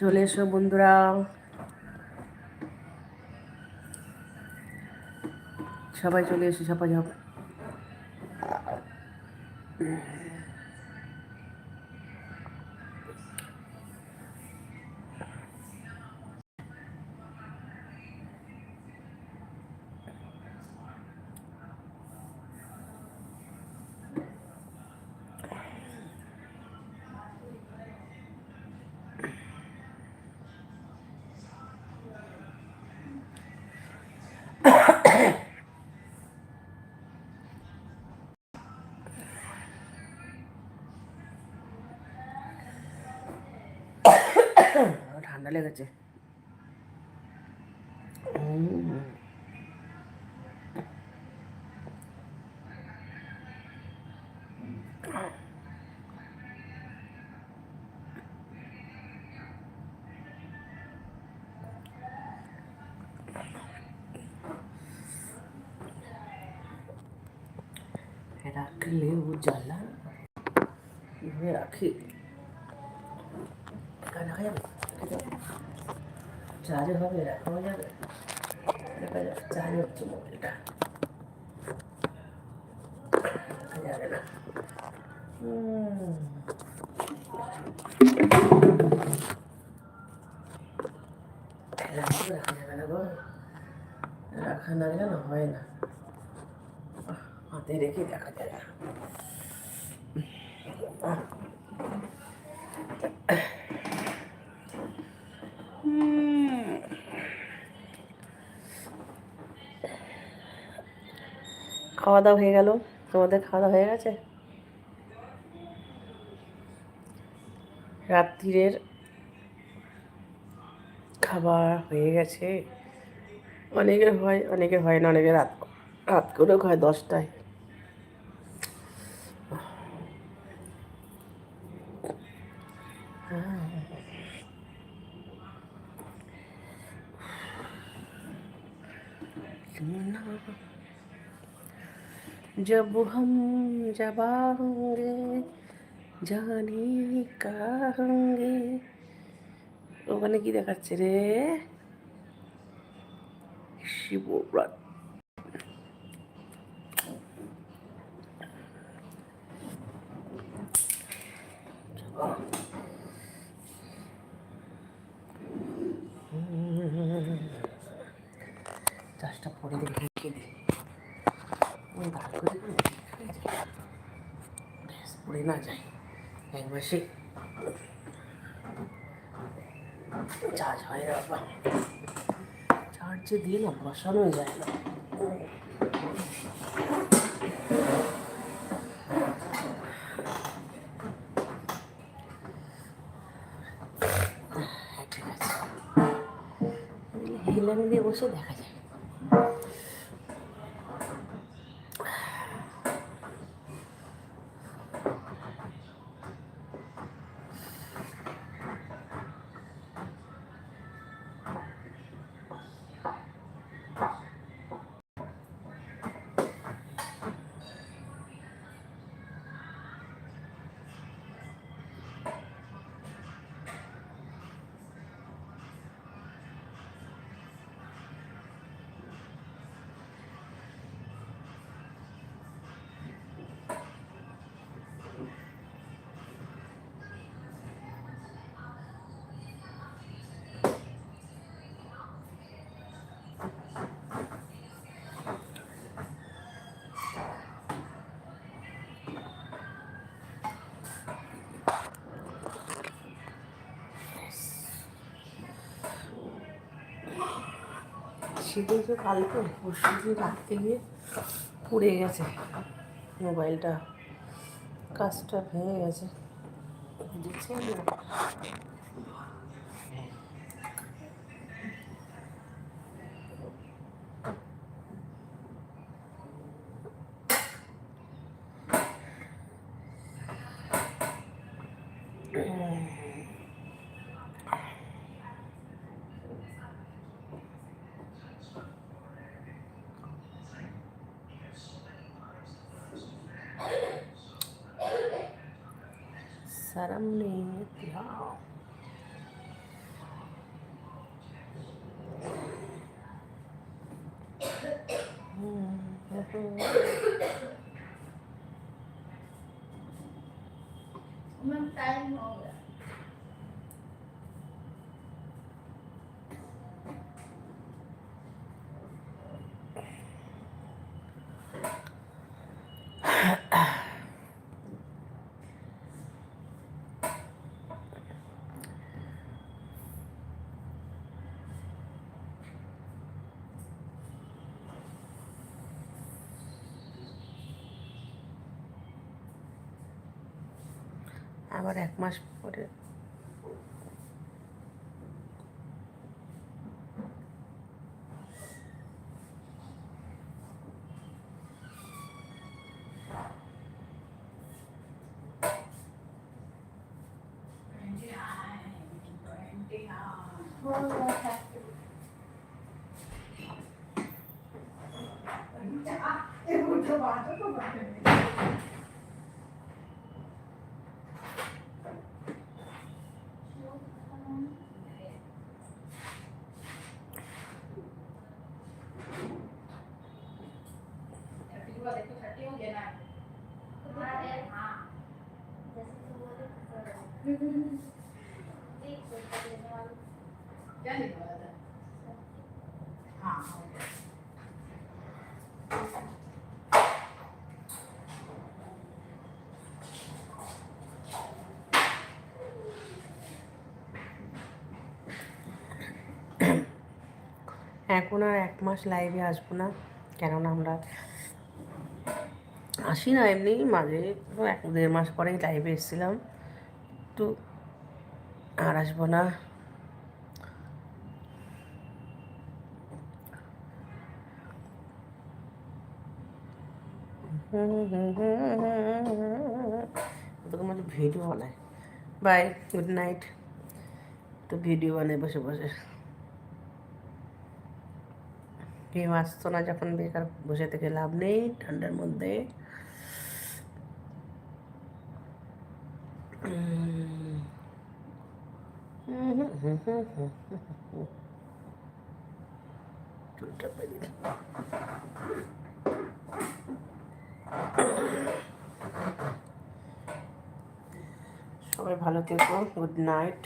চলে এসো বন্ধুরা। সবাই চলে এসো সবাই যাও ঠান্ডা লেগেছে উম। রাখলেও জ্বালা কীভাবে রাখি একা রাখা যাবে চার্জে হবে রাখাও যাবে? দেখা যাক চার্জ হচ্ছে মোবাইলটা রাখা যাবে না। রাখা যাবে না গো। রাখা না গেলে হয় না। হাতে রেখে দেখা যায়। না খাওয়া দাওয়া হয়ে গেল। তোমাদের খাওয়া দাওয়া হয়ে গেছে? রাত্রিরের খাবার হয়ে গেছে। অনেকের হয় অনেকের হয় না, অনেকে রাত রাত করেও খায় দশটায়। जब हम जबा होंगे জানি কাহাঙ্গে ওখানে কি দেখাচ্ছে রে শিবরাত চাষটা পরে দিকে ঢুকিয়ে দিই ওই দাঁড় করে পড়ে না যায় এক মাসে চার্জ হয় না চার্জে দিয়ে না বসানো যায় না হ্যাঁ, ঠিক আছে হেলান দিয়ে বসে দেখা যায় সেদিন তো কালকে পরশু রাখতে গিয়ে পুড়ে গেছে। মোবাইলটা কাজটা ভেঙে গেছে। 사람이 있고요. 음, 그래서. 엄마 딸 먹어요. আবার এক মাস পরে। हो गया था এখন আর এক মাস লাইভে আসবো না কেননা আমরা আসি না এমনি মাঝে তো এক দেড় মাস পরেই লাইভে এসেছিলাম তো আর আসব না। তোকে মানে ভিডিও বানায় বাই গুড নাইট তো ভিডিও বানায় বসে বসে। কেউ আসতো না যখন বেকার বসে থেকে লাভ নেই, ঠান্ডার মধ্যে। সবাই ভালো থেকো গুড নাইট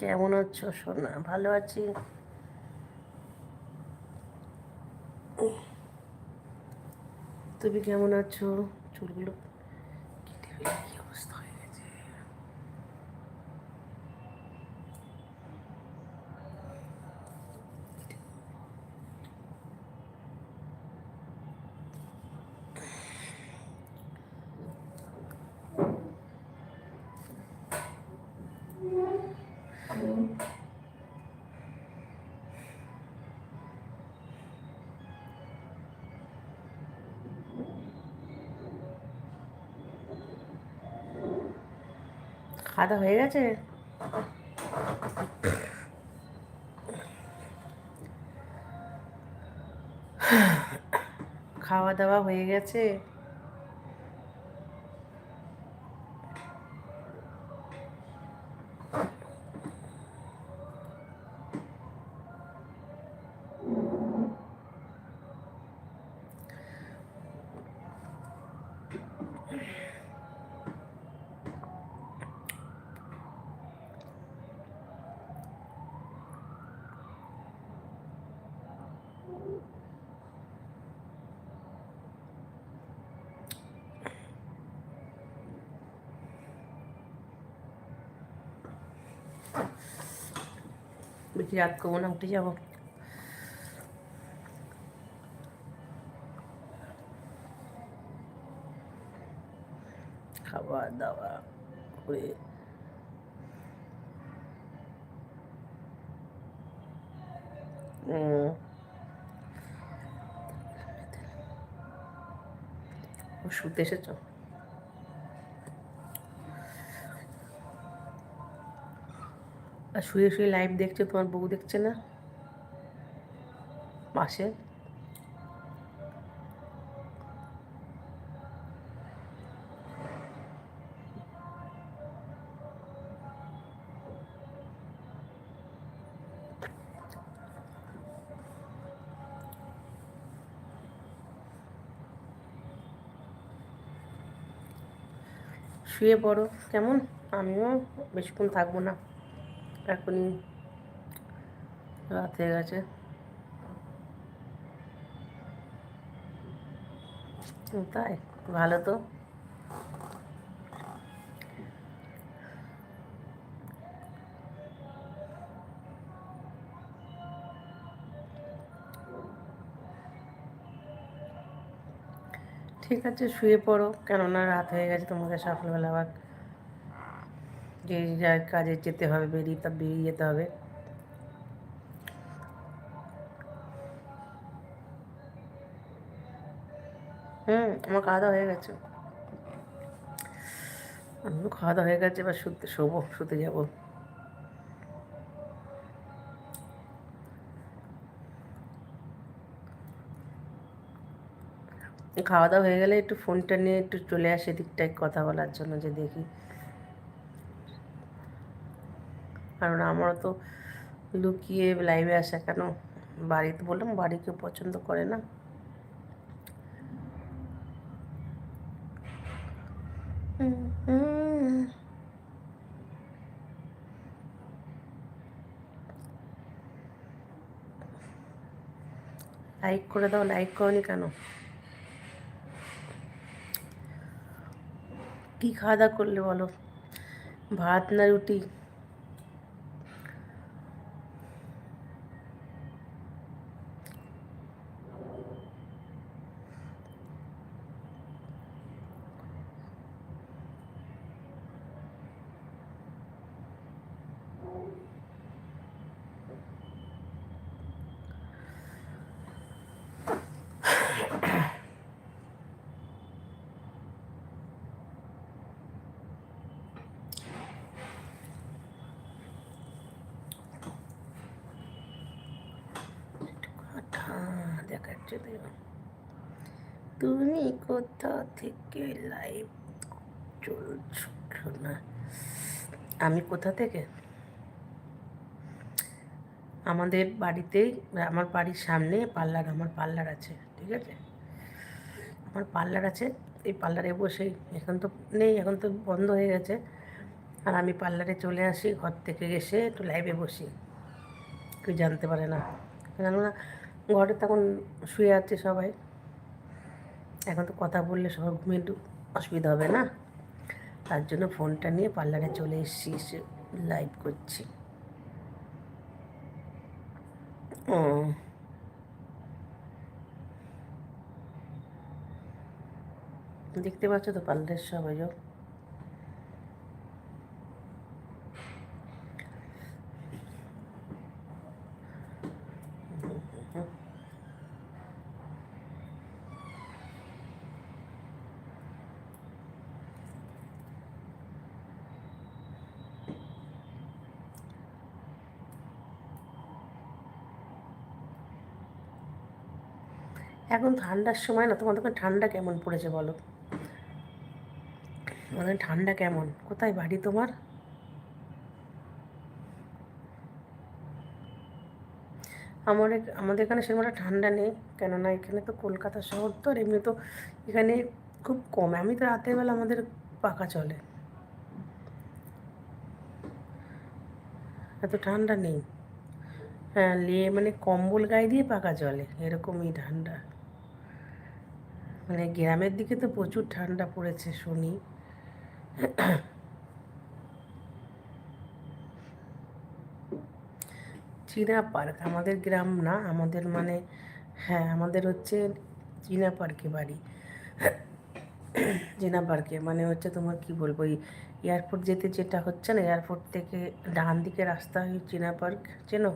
কেমন আছো সোনা? ভালো আছি? তুমি কেমন আছো? চুলগুলো কেটে ফেলে কি অবস্থা হয়ে গেছে? খাওয়া দাওয়া হয়ে গেছে? খাওয়া দাওয়া হয়ে গেছে। বেশি রাত করব না উঠে যাব। খাওয়া দাওয়া করে শুতে এসেছ। আর শুয়ে শুয়ে লাইভ দেখছে, তোমার বউ দেখছে না? পাশে। শুয়ে পড়ো, কেমন? আমিও বেশিক্ষণ থাকব না। এখনই রাত হয়ে গেছে। তাই, ভালো তো। ঠিক আছে, শুয়ে পড়ো, কেননা রাত হয়ে গেছে তোমাকে সকালবেলা আবার। যে যার কাজে যেতে হবে, বেরিয়ে তা বেরিয়ে যেতে হবে। হুম, আমার খাওয়া দাওয়া হয়ে গেছে। আমিও খাওয়া দাওয়া হয়ে গেছে, এবার শুতে, শোবো, শুতে যাব। খাওয়া দাওয়া হয়ে গেলে একটু ফোনটা নিয়ে একটু চলে আসে দিকটায় কথা বলার জন্য, যে দেখি কারণ আমারও তো লুকিয়ে লাইভে আসা কেন? বাড়িতে বললাম, বাড়ি কেউ পছন্দ করে না। লাইক করে দাও লাইক করনি কেন? কি খাওয়া দাওয়া করলে বলো? ভাত না রুটি দেখাচ্ছে তুমি কোথা থেকে লাইভ চলছো না আমি কোথা থেকে? আমাদের বাড়িতেই আমার বাড়ির সামনে পার্লার, আমার পার্লার আছে, ঠিক আছে? আমার পার্লার আছে, এই পার্লারে বসেই। এখন তো নেই, এখন তো বন্ধ হয়ে গেছে। আর আমি পার্লারে চলে আসি, ঘর থেকে এসে একটু লাইভে বসি। কেউ জানতে পারে না। কেননা ঘরে তখন শুয়ে আছে সবাই। এখন তো কথা বললে সবার ঘুমিয়ে একটু অসুবিধা হবে না? তার জন্য ফোনটা নিয়ে পার্লারে চলে এসেছি, এসে লাইভ করছি। ও। দেখতে পাচ্ছ তো পার্লারের সবাই এখন ঠান্ডার সময় না, তোমাদের ওখানে ঠান্ডা কেমন পড়েছে বলো? তোমাদের ঠান্ডা কেমন? কোথায় বাড়ি তোমার? আমার আমাদের এখানে সেরকম একটা ঠান্ডা নেই, কেননা এখানে তো কলকাতা শহর তো, আর এমনি তো এখানে খুব কম। আমি তো রাতের বেলা আমাদের পাকা চলে। এত ঠান্ডা নেই। হ্যাঁ লে মানে কম্বল গায়ে দিয়ে পাকা চলে, এরকমই ঠান্ডা। মানে গ্রামের দিকে তো প্রচুর ঠান্ডা পড়েছে শুনি। চীনা পার্ক, আমাদের গ্রাম না, আমাদের মানে হ্যাঁ আমাদের হচ্ছে চীনা পার্কে বাড়ি। চীনা পার্কে মানে হচ্ছে তোমার কি বলব, এই এয়ারপোর্ট যেতে যেটা হচ্ছে না এয়ারপোর্ট থেকে ডান দিকে রাস্তা হয় চীনা পার্ক, চেনো?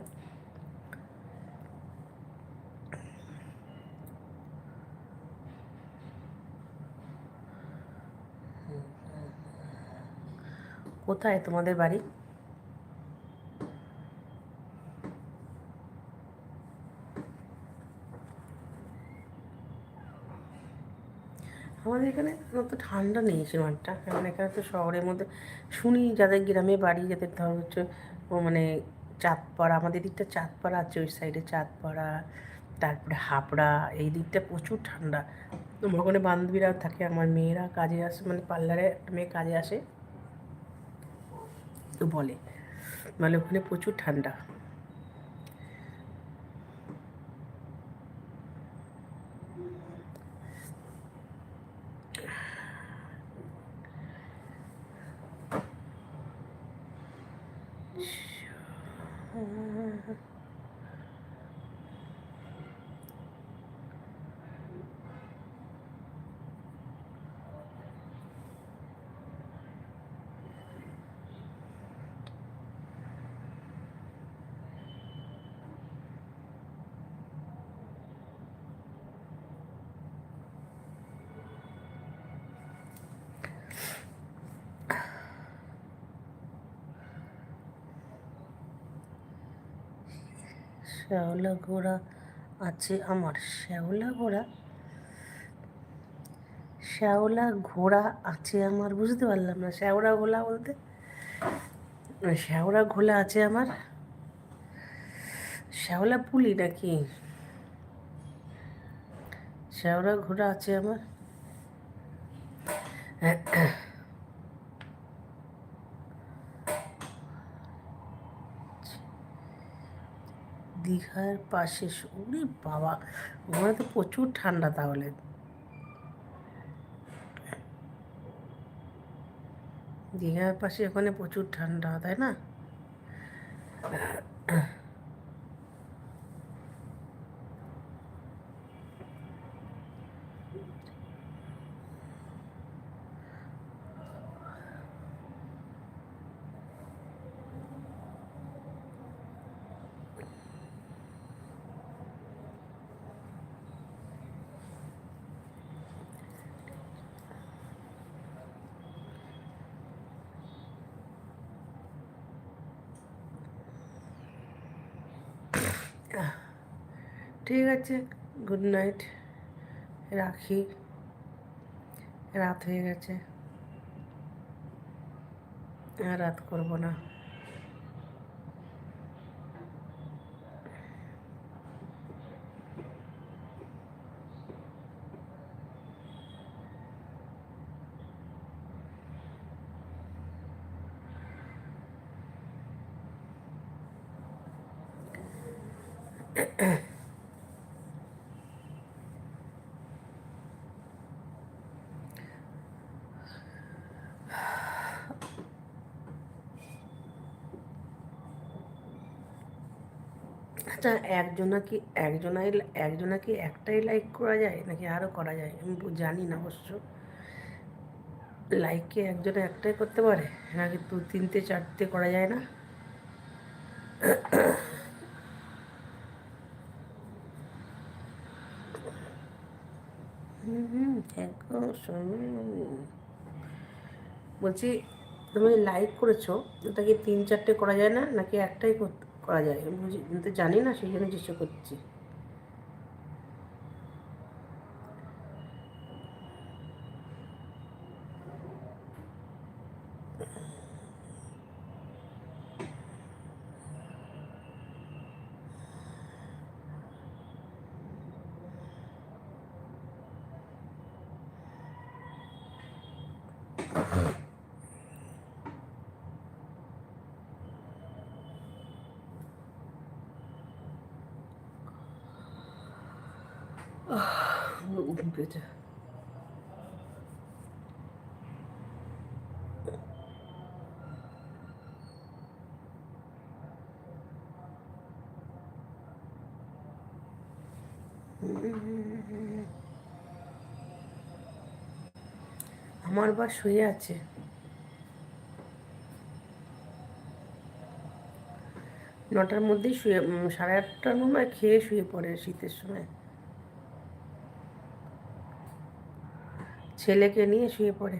কোথায় তোমাদের বাড়ি? আমাদের এখানে অত ঠান্ডা নেই সেমানটা কারণ এখানে তো শহরের মধ্যে শুনি যাদের গ্রামে বাড়ি, যাদের ধর হচ্ছে, ও মানে চাঁদপাড়া, আমাদের দিকটা চাঁদপাড়া আছে ওই সাইডে চাঁদপাড়া, তারপরে হাবড়া, এই দিকটা প্রচুর ঠান্ডা। আমার ওখানে বান্ধবীরা থাকে, আমার মেয়েরা কাজে আসে মানে পার্লারে একটা মেয়ে কাজে আসে। বলে। মানে ওখানে প্রচুর ঠান্ডা। শ্যাওলা ঘোড়া আছে আমার। শ্যাওলা ঘোড়া শ্যাওলা ঘোড়া আছে আমার, বুঝতে পারলাম না। শ্যাওড়া ঘোলা বলতে? শ্যাওড়া ঘোলা আছে আমার? শ্যাওলা পুলি নাকি? শ্যাওড়া ঘোড়া আছে আমার? দীঘার পাশে ওরে বাবা, ওখানে তো প্রচুর ঠান্ডা তাহলে। দীঘার পাশে ওখানে প্রচুর ঠান্ডা, তাই না? ঠিক আছে গুড নাইট রাখি রাত হয়ে গেছে। রাত করব না। আচ্ছা একজনা কি, একজনাই, একজনা কি একটাই লাইক করা যায়? নাকি আরও করা যায়? আমি জানি না অবশ্য। লাইক কি একজনে একটাই করতে পারে? নাকি দু, তিনটে, চারটে করা যায় না? বলছি, তুমি লাইক করেছ, ওটা কি তিন, চারটে করা যায় না? নাকি একটাই করতে করা যায়। আমি তো জানি না সেই জন্য চেষ্টা করছি। ঘুম আমার বা শুয়ে আছে। নটার মধ্যেই শুয়ে সাড়ে আটটার মনে খেয়ে শুয়ে পড়ে শীতের সময়। ছেলেকে নিয়ে শুয়ে পড়ে।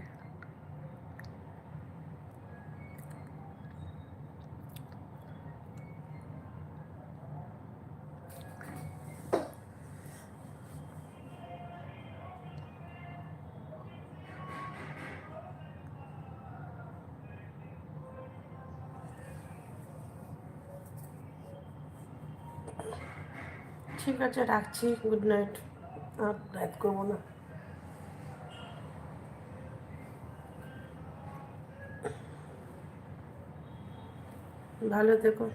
ঠিক আছে রাখছি। গুড নাইট আর রাত করব না। ভালো থেকো।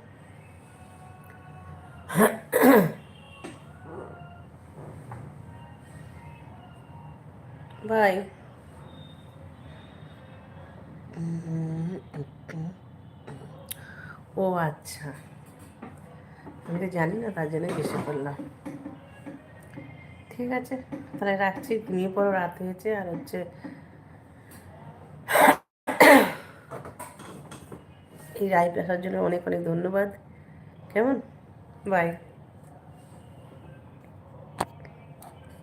বাই ও আচ্ছা। আমি তো জানি না, তার জন্য জিজ্ঞেস করলাম। ঠিক আছে, তাহলে রাখছি। ঘুমিয়ে পড়ো, রাত হয়েছে। আর হচ্ছে এই রায় আসার জন্য অনেক অনেক ধন্যবাদ। কেমন? বাই